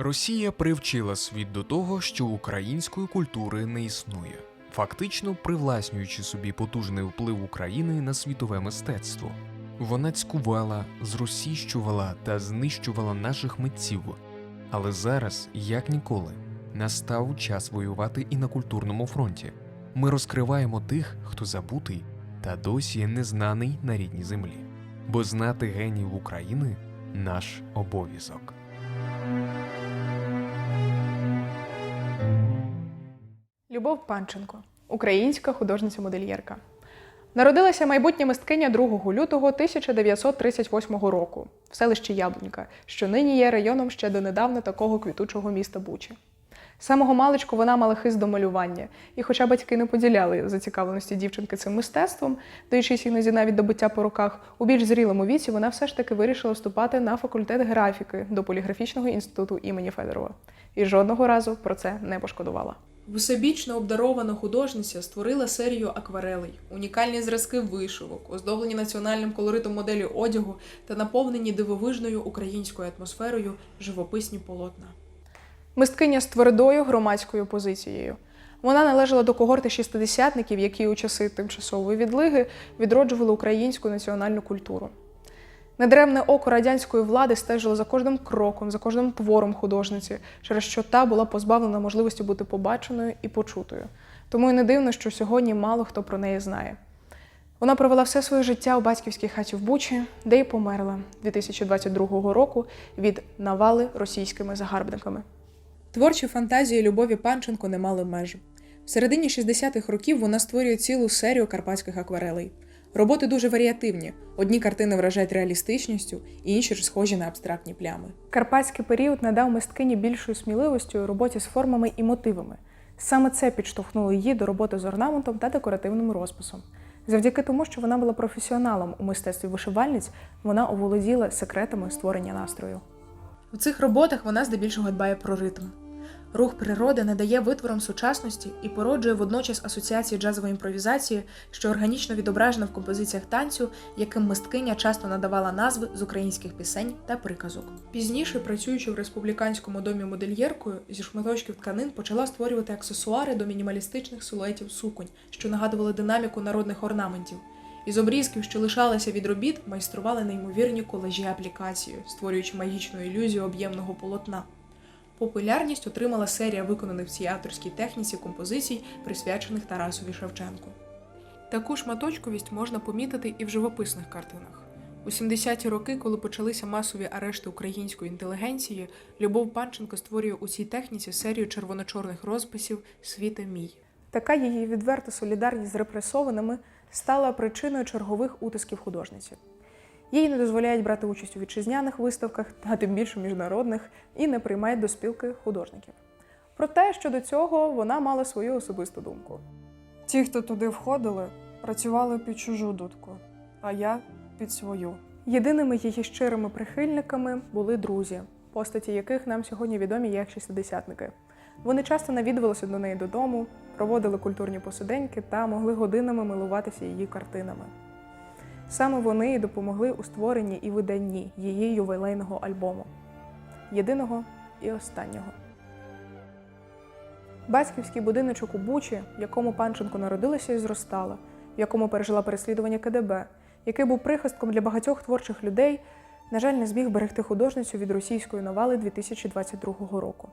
Росія привчила світ до того, що української культури не існує, фактично привласнюючи собі потужний вплив України на світове мистецтво. Вона цькувала, зросійщувала та знищувала наших митців. Але зараз, як ніколи, настав час воювати і на культурному фронті. Ми розкриваємо тих, хто забутий та досі незнаний на рідній землі. Бо знати геніїв України наш обов'язок. Любов Панченко, українська художниця-модельєрка. Народилася майбутня мисткиня 2 лютого 1938 року в селищі Яблунька, що нині є районом ще донедавна такого квітучого міста Бучі. Самого маличку вона мала хист до малювання, і хоча батьки не поділяли зацікавленості дівчинки цим мистецтвом, даючись іноді навіть до биття по руках, у більш зрілому віці вона все ж таки вирішила вступати на факультет графіки до поліграфічного інституту імені Федорова. І жодного разу про це не пошкодувала. Всебічно обдарована художниця створила серію акварелей, унікальні зразки вишивок, оздоблені національним колоритом моделі одягу та наповнені дивовижною українською атмосферою живописні полотна. Мисткиня з твердою громадською позицією. Вона належала до когорти шістидесятників, які у часи тимчасової відлиги відроджували українську національну культуру. Недремне око радянської влади стежило за кожним кроком, за кожним твором художниці, через що та була позбавлена можливості бути побаченою і почутою. Тому й не дивно, що сьогодні мало хто про неї знає. Вона провела все своє життя у батьківській хаті в Бучі, де й померла 2022 року від навали російськими загарбниками. Творчі фантазії Любові Панченко не мали меж. В середині 60-х років вона створює цілу серію карпатських акварелей. Роботи дуже варіативні. Одні картини вражають реалістичністю, інші ж схожі на абстрактні плями. Карпатський період надав мисткині більшою сміливостю у роботі з формами і мотивами. Саме це підштовхнуло її до роботи з орнаментом та декоративним розписом. Завдяки тому, що вона була професіоналом у мистецтві вишивальниць, вона оволоділа секретами створення настрою. У цих роботах вона здебільшого дбає про ритм. Рух природи надає витворам сучасності і породжує водночас асоціації джазової імпровізації, що органічно відображена в композиціях танцю, яким мисткиня часто надавала назви з українських пісень та приказок. Пізніше, працюючи в республіканському домі модельєркою, зі шматочків тканин почала створювати аксесуари до мінімалістичних силуетів суконь, що нагадували динаміку народних орнаментів. Із обрізків, що лишалися від робіт, майстрували неймовірні колежі аплікації, створюючи магічну ілюзію об'ємного полотна. Популярність отримала серія виконаних в цій авторській техніці композицій, присвячених Тарасові Шевченку. Таку шматочковість можна помітити і в живописних картинах. У 70-ті роки, коли почалися масові арешти української інтелігенції, Любов Панченко створює у цій техніці серію червоно-чорних розписів Світе мій. Така її відверта солідарність з репресованими стала причиною чергових утисків художниці. Їй не дозволяють брати участь у вітчизняних виставках, а тим більше міжнародних, і не приймають до спілки художників. Проте щодо цього вона мала свою особисту думку. Ті, хто туди входили, працювали під чужу дудку, а я під свою. Єдиними її щирими прихильниками були друзі, постаті яких нам сьогодні відомі як шістдесятники. Вони часто навідувалися до неї додому, проводили культурні посиденьки та могли годинами милуватися її картинами. Саме вони і допомогли у створенні і виданні її ювілейного альбому єдиного і останнього. Батьківський будиночок у Бучі, в якому Панченко народилася і зростала, в якому пережила переслідування КДБ, який був прихистком для багатьох творчих людей, на жаль, не зміг берегти художницю від російської навали 2022 року.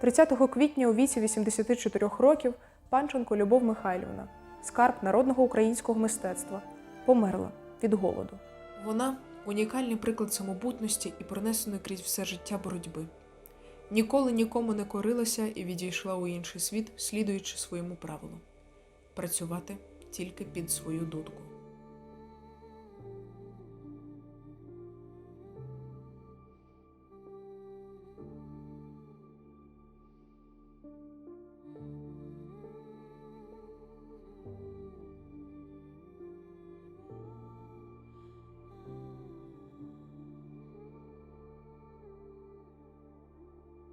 30 квітня у віці 84 років Панченко Любов Михайлівна, скарб народного українського мистецтва, померла від голоду. Вона унікальний приклад самобутності і пронесеної крізь все життя боротьби. Ніколи нікому не корилася і відійшла у інший світ, слідуючи своєму правилу працювати тільки під свою дудку.